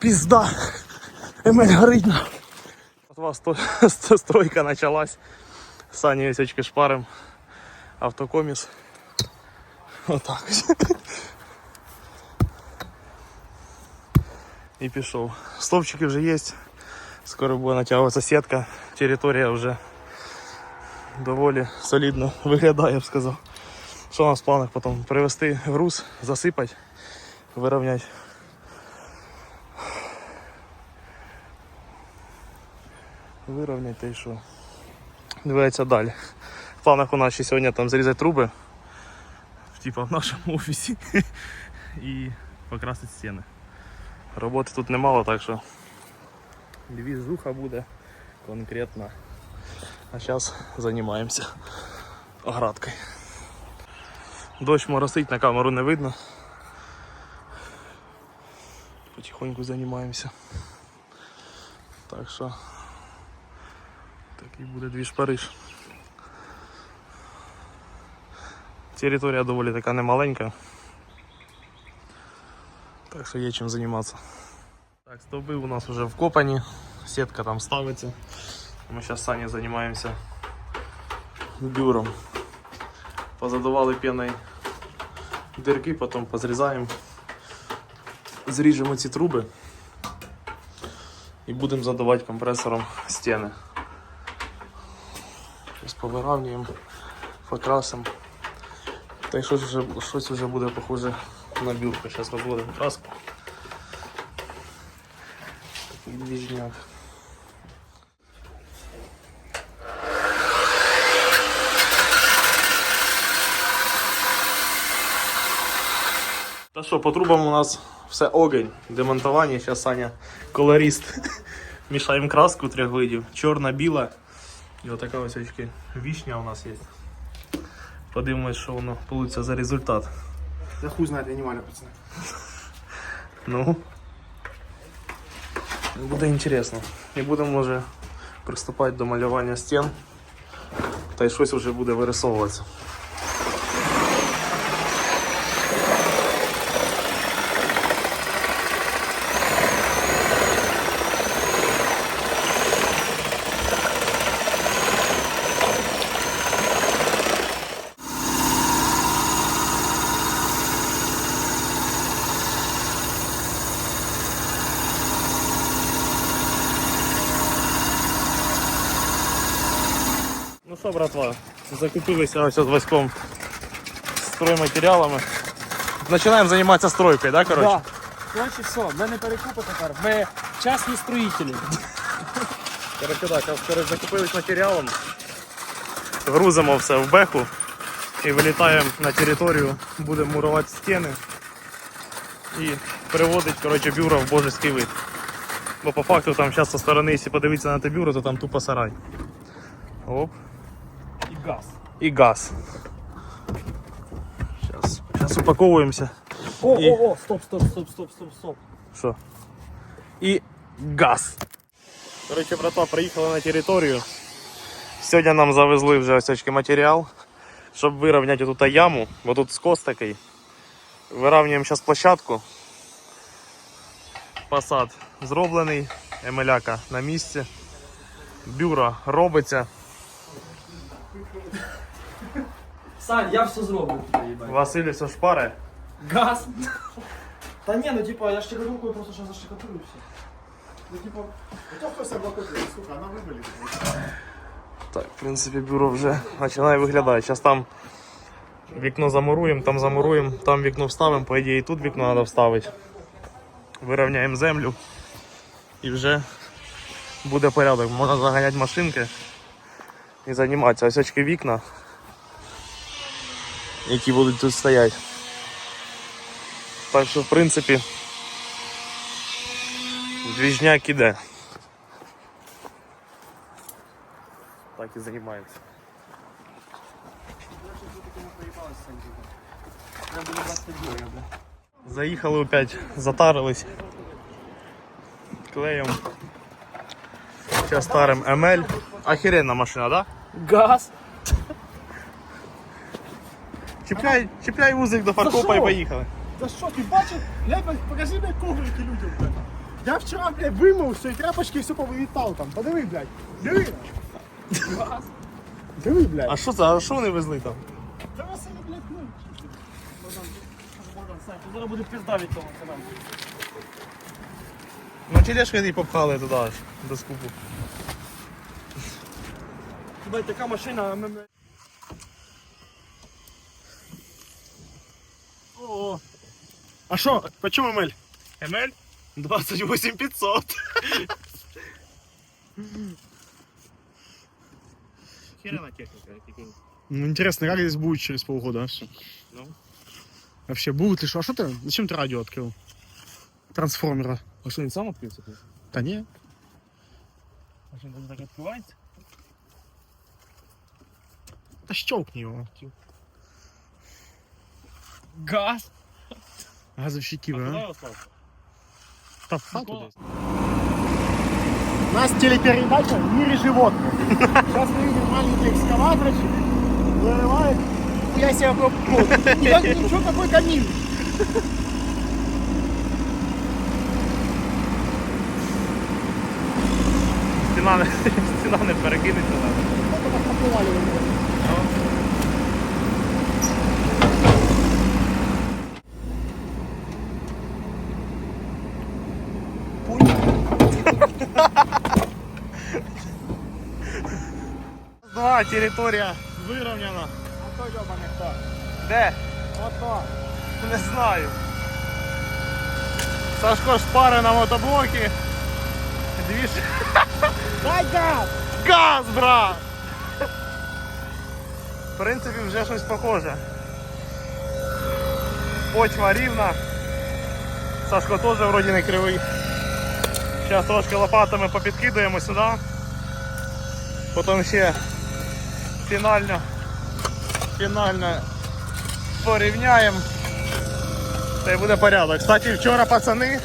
Пізда. Емель горить на. От у вас то, сто- стройка началась. Сані ось очки шпарим. Автокоміс. Отак ось. І пішов. Стовпчики вже є. Скоро буде натягуватися сітка. Територія вже доволі солідно виглядає, я б сказав. Що у нас в планах потім? Привезти груз, засипати, вирівняти. Вирівняти й що. Дивиться далі. В планах у нас ще сьогодні там зрізати труби. Типа в нашому офісі. І покрасити стіни. Роботи тут немало, так що двіжуха буде конкретно. А зараз займаємося оградкою. Дощ моросить, на камеру не видно. Потихоньку займаємося. Так що такий буде двіж Париж. Територія доволі така немаленька. Так що є чим займатися. Так, стовби у нас вже вкопані, сітка там ставиться. Ми зараз самі займаємося бюром. Позадували пеною дирки, потім позрізаємо, зріжемо ці труби і будемо задавати компресором стіни. Щось повиравнюємо, покрасимо. Та й щось вже, щось вже буде похоже на бюрку. Зараз розводимо краску. Такий двіжняк. Та що, по трубам у нас все огонь, демонтування. Зараз Саня колорист. Мішаємо краску трьох видів. Чорна, біла. І отака ось очки. Вішня у нас є. Подивимось, що воно вийде за результат. Да хуй знает, я не валя, пацаны. Ну. Буде інтересно. І будемо може приступати до малювання стін. Та й щось вже буде вирисовуватися. Братва, закупилися ось з Васьком стройматеріалами. Починаємо займатися стройкою, да, коротше? Да. Коротше, все, ми не перекупи тепер. Ми чесні строїтелі. Коротше, так, зараз коротше, закупились матеріалом, грузимо все в беху і вилітаємо на територію, будемо мурувати стіни і приводить коротше, бюро в божеський вид. Бо по факту там зараз зі сторони, якщо подивитися на те бюро, то там тупо сарай. Оп. І газ. І газ. Зараз, зараз упаковуємося. О, І- о, о, стоп, стоп, стоп, стоп, стоп, стоп. Що? І газ. Коротше, братва, приїхали на територію. Сьогодні нам завезли вже ось очки матеріал, щоб вирівняти тут яму, бо тут скос такий. Вирівнюємо зараз площадку. Фасад зроблений, емеляка на місці. Бюро робиться. Сань, я все зроблю тобі, їбать. Василь все шпари. Газ. Та ні, ну типа, я штикатуркою просто зараз заштикатурю все. Ну, типа, это кто себя блокирует, сука, она вывалит. Так, в принципі, бюро вже починає виглядати. Зараз там вікно замуруємо, там замуруємо, там вікно вставимо, по ідеї тут вікно треба вставити. Вирівняємо землю і вже буде порядок. Можна заганяти машинки і займатися. Ось очки вікна, які будуть тут стояти. Так що, в принципі, двіжняк іде. Так і займаємося. Заїхали опять, затарились клеєм. Сейчас старим ML. Охеренна машина, да? Газ. Чіпляй, чіпляй вузик до фаркопа і що? поїхали. Да что, ты бачишь? Глянь, покажи мне коврики людям, блядь. Я вчора, блядь, вимив все, і тряпочки все повивітав там. Подиви, блядь. Диви. Диви, блядь. А що це? А що вони везли там? Та вас вони, блядь, ну. Богдан, Сань, тут зараз буде пізда від того каналу. Ну тележки її попхали туди аж, до скупу. Хіба така машина, а ми... бля- О, А що, почему Емель? Емель? 28 500. Херена техника. тільки. Ну, интересно, как здесь будет через полгода, а все? Ну. Вообще, будет ли что? А что ты, зачем ты радио открыл? Трансформера. А що, він сам відкрився? Да не. А що, він так відкривається? Да щелкни его. Газ! Газовщики, А вы, куди а? його слав? Да в хату Прикол. десь. У нас телепередача в мире животных. Сейчас мы видим маленький экскаваторчик, вырывает. Я себя ну, никак ничего такой камин. Стіна не, стіна не перекинеться. навіть. Это так поплывали Територія вирівняна. А то ёбаный кто? Де? Вот то. Не знаю. Сашко шпари на мотоблокі. Дві ж... Дай газ! Газ, брат! В принципі, вже щось похоже. Почва рівна. Сашко теж вроді не кривий. Зараз трошки лопатами попідкидаємо сюди. Потім ще фінально, фінально порівняємо. Та й буде порядок. Кстати, вчора пацани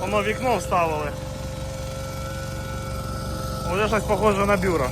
воно вікно вставили. Уже щось похоже на бюро.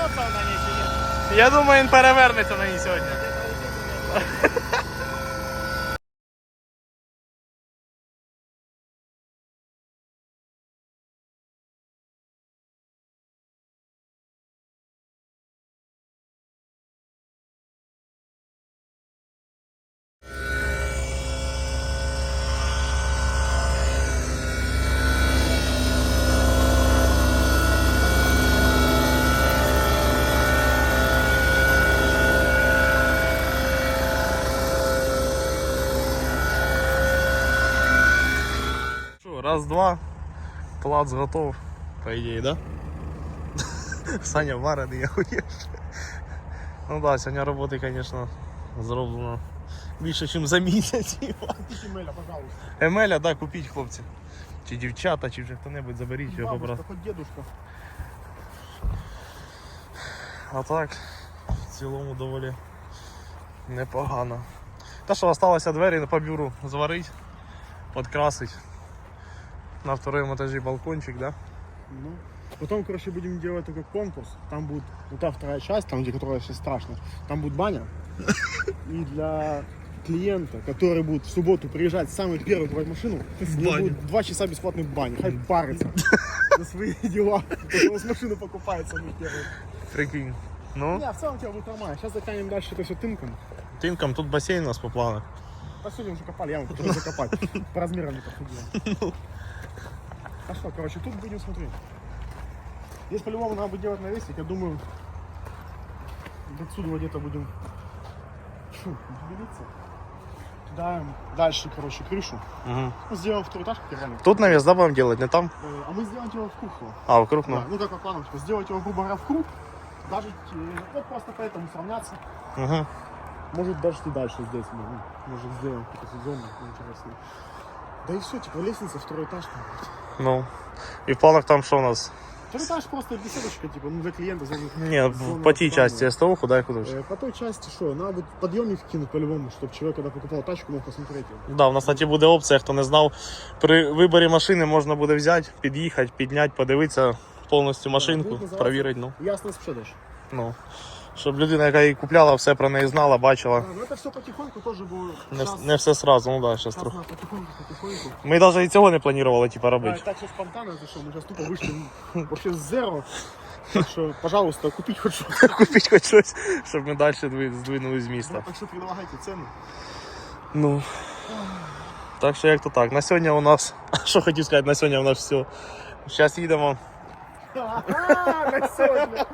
Перевернется она не или нет? Я думаю, він перевернеться на ній сьогодні. Раз, два, плац готов, по ідеї, да? Саня варений, я хуєш. Ну да, сьогодні роботи, звісно, зроблено більше, ніж за місяць. Эмеля, пожалуйста. Емеля, да, купіть, хлопці. Чи дівчата, чи вже хто-небудь заберіть його просто. хоть дедушка. А так, в цілому доволі непогано. Та що, залишилося двері по бюру зварить, підкрасить. На второму етажі балкончик, да? Ну. Потом, короче, будем делать такой конкурс. Там будет, ну та вторая часть, там, где которая сейчас страшно. Там будет баня. И для клиента, который будет в субботу приезжать самый первый брать машину, у будет два часа бесплатной бани. Хай парится за свои дела. Потому что машину покупает самый первый. Прикинь. Ну, Не, в целом тебя будет нормально. Сейчас заканем дальше это все тынком. тинком, тут басейн у нас по. Да сегодня уже копали, яму хотел закопать. По размерам не подходило. А что, короче, тут будем смотреть. Здесь по-любому надо будет делать навесик, я думаю, отсюда где-то будем фу, делиться. Да, дальше, короче, крышу. Угу. Ну, сделаем второй этаж, как ранее. Тут навес, да, будем делать, не там? Э, А мы сделаем его в круг. А, вокруг, Да, ну. ну как по плану, типа, сделать его, грубо говоря, в круг. Даже, э, вот просто поэтому сравняться. Угу. Может даже и дальше здесь мы, ну, может сделаем какую-то зону интересную. Да и все, типа лестница, второй этаж. там. Ну. І в планах там що у нас? Второй этаж просто беседочка, типа, ну для клиента. За... Ні, в- по тій часті СТО, куди куди вже. Э, По той части что, надо вот подъемник кинуть по-любому, чтобы человек, когда покупал тачку, мог посмотреть ее. Да, у нас кстати, буде опція, хто не знав. При виборі машини можна буде взяти, під'їхати, підняти, подивитися повністю машинку, буде називатися- перевірити. Ну, Ясно, что даже. ну. Щоб людина, яка її купляла, все про неї знала, бачила. А, ну это все потихоньку тоже будет. Не, вс- не все сразу, ну да, зараз трохи. потихоньку, потихоньку. Ми навіть і цього не планували, типа, Да, робити. так все спонтанно, это что, мы сейчас тупо вышли ну, вообще с зеро. Так что, пожалуйста, купить хоть что-то. Купити хоч щось, щоб ми далі здви- здвинули з Да, міста. так что предлагайте цену. Ну. Так що як то так. На сьогодні у нас. Що хотів сказати, на сьогодні у нас все. Зараз їдемо. На сегодня.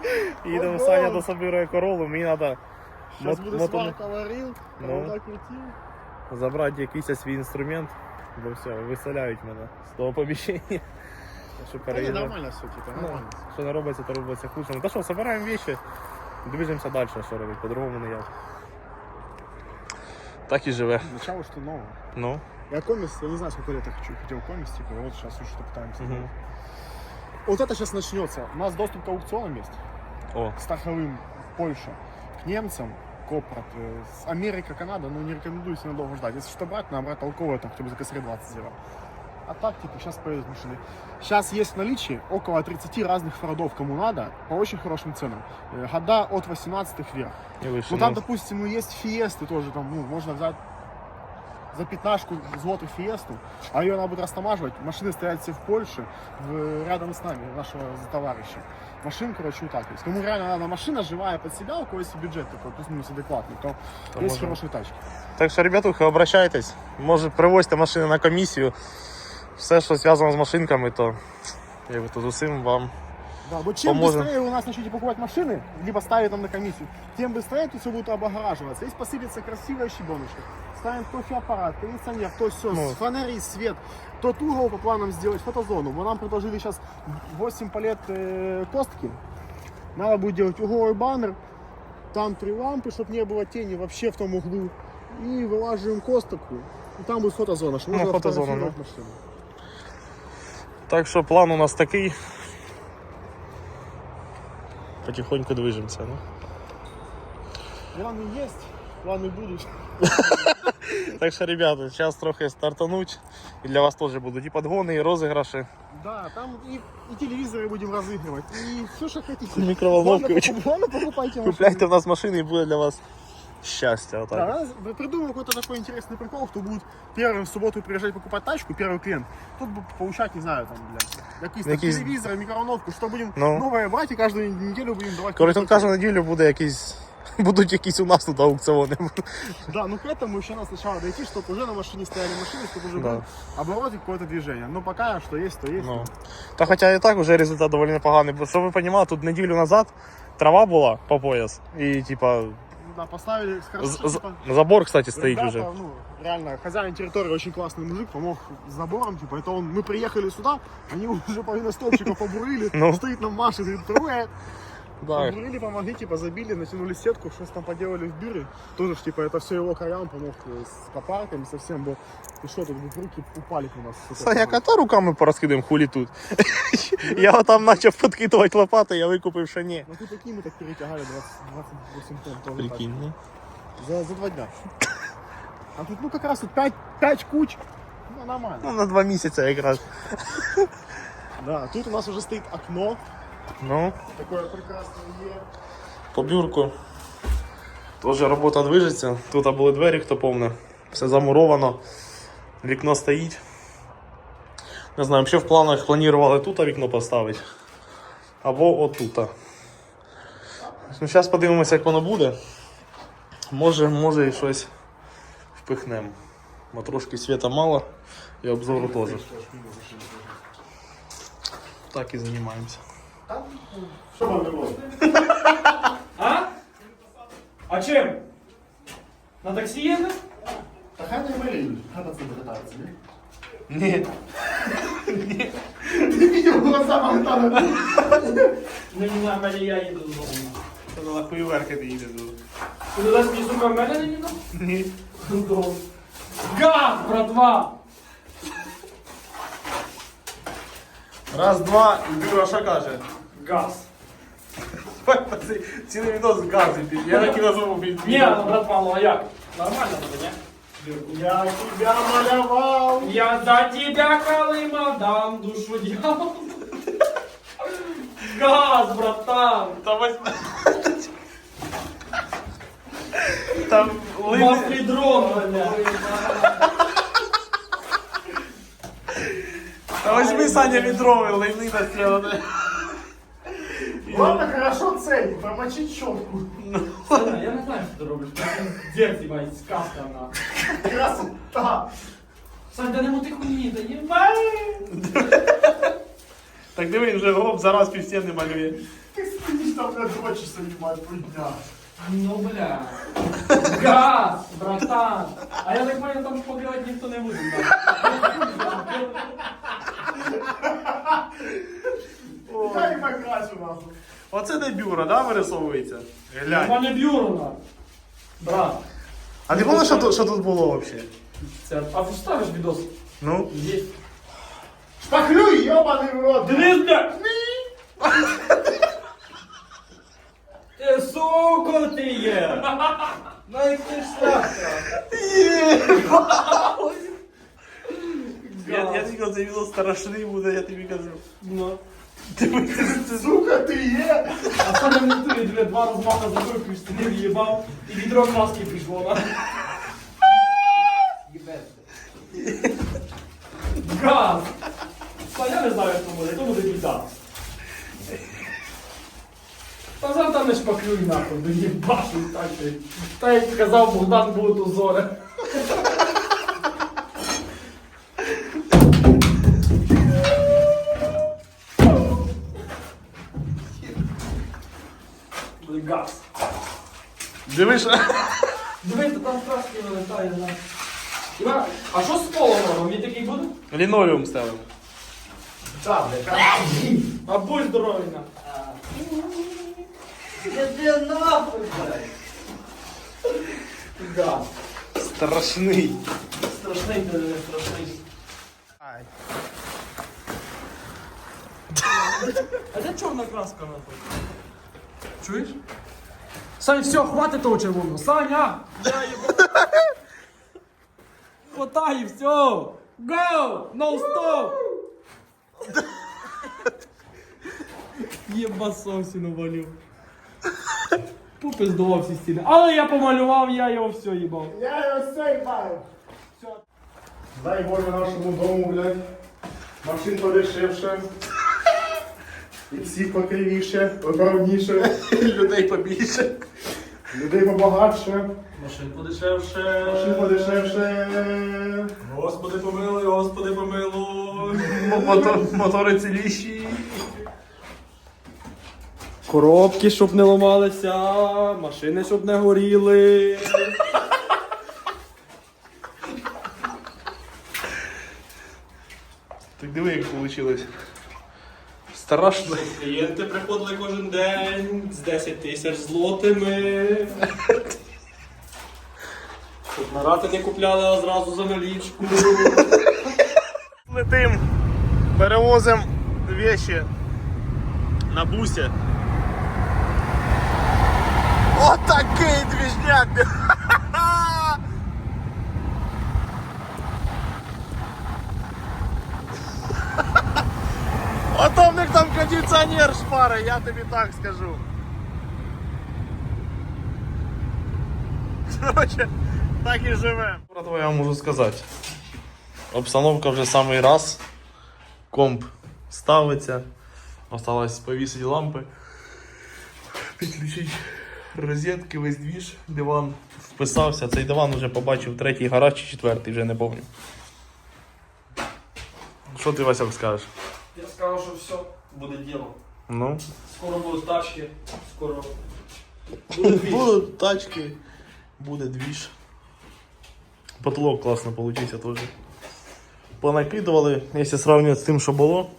Їдемо, Ого! Саня дособирує королу, мені треба Сейчас Мот- буду мотом- сварка варил, Ну. провода крутил. забрати якийсь свій інструмент, бо все, виселяють мене з того поміщення. Так Що Да не, переїдемо. нормально все, типа, Ну, нормально. що не робиться, то робиться хуже. Ну та що, збираємо вещи, движемося далі, що робити, по-другому не як. Так і живе. Начало что нового. Ну. Я комис, я не знаю, сколько лет я хочу, хотел комис, типа, вот сейчас уже что пытаемся. Мгм. Вот это сейчас начнется. У нас доступ к аукционам есть, О, страховым Польша, к немцам, Копрат, э, Америка, Канада, ну не рекомендую сильно долго ждать. Если что брать, надо брать толковое, там хотя бы за косарь 20 евро. А так, типа, сейчас поедут машины. Сейчас есть в наличии около 30 разных фордов, кому надо, по очень хорошим ценам. Э, Года от 18 вверх. Ну там, допустим, ну есть фиесты тоже, там, ну, можно взять за пятнашку злотых фиесту, а ее надо будет растамаживать. Машины стоят все в Польше, в- рядом с нами, нашего товарища. Машин, короче, вот так есть. Кому реально надо машина живая под себя, у кого есть бюджет такой, плюс-минус адекватный, то, То есть можно. хорошие тачки. Так що, ребятухи, обращайтесь. Може, привозьте машини на комісію. Все, що зв'язано з машинками, то я би тут усім вам. Да, вот чем Поможем. быстрее у нас начнете покупать машины, либо ставить там на комиссию, тем быстрее тут все будет облагораживаться. Здесь посыпется красивая щебеночка. Ставим кофеаппарат, кондиционер, то все, Ну. фонари, свет. Тот угол по планам сделать фотозону. Мы нам предложили сейчас 8 палет э, костки. Надо будет делать угловой баннер. Там три лампы, чтобы не было тени вообще в том углу. И вылаживаем косточку. И там будет фотозона, что Ну, можно фотозона, фотографировать машину. Так що план у нас такий Потихоньку движемося. Ну. Планы есть, планы будут. Так що, ребята, зараз трохи стартануть. І для вас теж будуть і подгони, і розіграші. Да, там и, и телевизоры будем разыгрывать, и все, что хотите. Мікроволновки. Главное, покуп- главное, покупайте машину. Купляйте в нас машини і буде для вас щастя. Да, Отак. раз- вы придумаем какой-то такой интересный прикол, кто будет первым в субботу приезжать покупать тачку, первый клиент, тут будет получать, не знаю, там, блядь, какие-то Якісь- телевизоры, микроволновку, что будем Ну. новое брать и каждую неделю будем давать. Коротше, какой-то- кожну неділю буде якийсь. Будуть якісь у нас тут аукціони. Да, ну к этому еще надо сначала дойти, чтобы уже на машине стояли машины, чтобы уже Да. был оборот и какое-то движение. Но пока что есть, то есть. Ну. Та хоча і так вже результат доволі непоганий. Бо щоб ви розуміли, тут неділю назад трава була по пояс. І типа да, поставили хорошо, типа, забор, кстати, стоїть Ребята, вже. ну, реально, хозяин территории очень классный мужик, помог с забором, типа, это он, мы приехали сюда, они уже половину столбчиков побурили, Ну. стоит нам машет, говорит, привет. Да. Побурили, помогли, типа, забили, натянули сетку, что там поделали в бюре. Тоже ж, типа, это все его краям помог э, с копарками совсем, был. И что, тут бы руки упали у нас. сука, Саня, там. кота руками порозкидаємо хулі тут. я там почав підкидувати лопати, я викупив, що ні. Ну тут такие мы так перетягали 20, 28 тонн тоже. Прикинь, ну. так. За, за два дня. А тут, ну, как раз тут 5, 5 куч. Ну, нормально. Ну, на два місяці якраз. Да, тут у нас уже стоит окно. Ну, Такое прекрасное є. по бюрку. Теж робота движеться. Тут були двері, хто повне. Все замуровано. Вікно стоїть. Не знаю, ще в планах планували тут вікно поставити. Або отут. Ну, зараз подивимося, як воно буде. Може, може і щось впихнемо. Бо трошки світа мало і обзору теж. Так і займаємося. Що вам не було? А? А чим? На таксі їздив? Та хай не болеют. Хай пацаны катаются, не? Ні. Ты видел глаза Монтана? Не на мене я їду додому. Це на хуєверки ти їде тут. Ти додасть мені, сука, в мене не їду? Ні. Додому. Газ, братва! Раз, два, і Юра що каже? Газ. Ці- Цілий відос з газу під. Я так і назву під. Не, ну, братва, ну а як? Нормально буде, не? Я тебя малявал. Я за тебя, Колыма, дам душу дьяволу. Газ, братан. Та возьми. Там лини. Мафлідрон, Та возьми Саня відровий, лини на стіни. Ладно, хорошо цель. Промочить щетку. Саня, я не знаю, що ти робиш. Дед, їбать, сказка на. Красота. Сань, да не мути хуйні, да їбай. Так диви, він вже гроб зараз півстіни малює. Ты сидишь там на два часа ебать, хуйня. Ну, бля. Газ, братан. А я так понял, там шпаклевать ніхто не буде. Не покрасю нахуй. Оце де бюро, да, вирисовується? У Глянь. мене бюро, Брат. А ти помниш, що тут, що тут було взагалі? Це, а ти ставиш відос? Ну? Є. Шпаклюй, ебаный в рот. Денис, бля! Ти сука ти є! Ну і ти ж сладка. Я, я тільки цей відос страшний буде, я тобі кажу. Ну. Сука, ты е. А саме в натурі дві, два розмаха забив, пів стіни в'їбав, і відро краски пішло. на. Газ! Та я не знаю, що буде, то буде біда. Та завтра не шпаклюй нахуй, до їбашу так. ти. Та як казав Богдан, будуть узори. Буде газ. Дивиш? Дивись, там краски вилетає на. Іва, а що з полом робимо? Він такий буде? Лінолеум ставимо. Да, бля, А будь здоровий на. Іди нахуй, блядь. Газ. Страшний. Страшний, ти не страшний. А де чорна краска нахуй? Чуєш? Сань, все, хватить того червоного. Саня! Я їбу. Хватай, все! Go! No stop! Єбасовсі Навалив. Попиздував всі стіни. Але я помалював, я його все їбав. Я его сейфаю. Все. Дай Боже нашему дому, блядь. Машин подешевше. І всіх покривіше, поправніше, Людей побільше. людей побагатше, Машин подешевше. машин подешевше. Господи помилуй, Господи помилуй. Мотори ціліші. Коробки, щоб не ламалися, машини, щоб не горіли. Так диви, як вийшло. Страшно. Клієнти приходили кожен день з 10 тисяч злотими. Щоб нарати не купляли, а зразу за налічку. Летим, перевозимо вещи на бусі. Отакий двіжняк! Ото в них там кондиціонер шпари, я тобі так скажу. Короче, так і живемо. Братва, я вам можу сказати. Обстановка вже самий раз. Комп ставиться. Осталось повісити лампи. Підключити Розетки, весь двіж. Диван вписався. Цей диван вже побачив третій гараж чи четвертий, вже не пам'ятаю. Що ти Васяк скажеш? Я сказав, що все, буде діло. Ну. Скоро будуть тачки, скоро. Будуть тачки, буде двіж. Потолок класно получився теж. Понакидували, якщо сравнювати з тим, що було.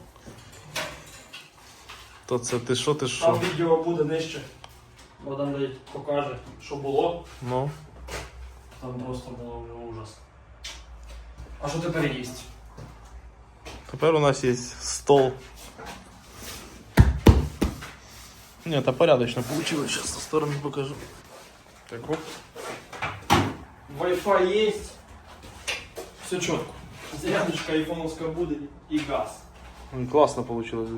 То це ти що, ти Там відео буде нижче. Богдан навіть покаже, що було. Ну. Там просто було вже ужас. А що тепер є? Тепер у нас є стол. Ні, та порядочно получилось. Сейчас со стороны покажу. Так вот. Wi-Fi есть. Все четко. Зарядочка айфоновская будет и газ. Классно получилось.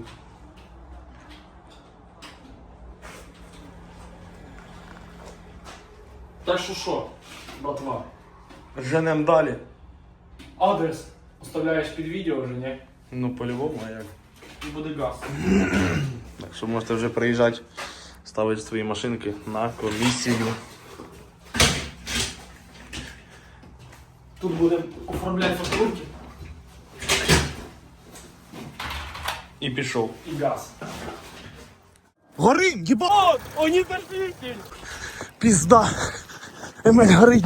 Так що що, братва? Женем далі. Адрес оставляєш під відео вже, ні? Ну, по-любому, а як? І буде газ. Так що можете вже приїжджати, ставити свої машинки на комісію. Тут будемо оформляти фактурки І пішов. і газ. Горим, ебать! Они зашли! Пизда! Эмель горить.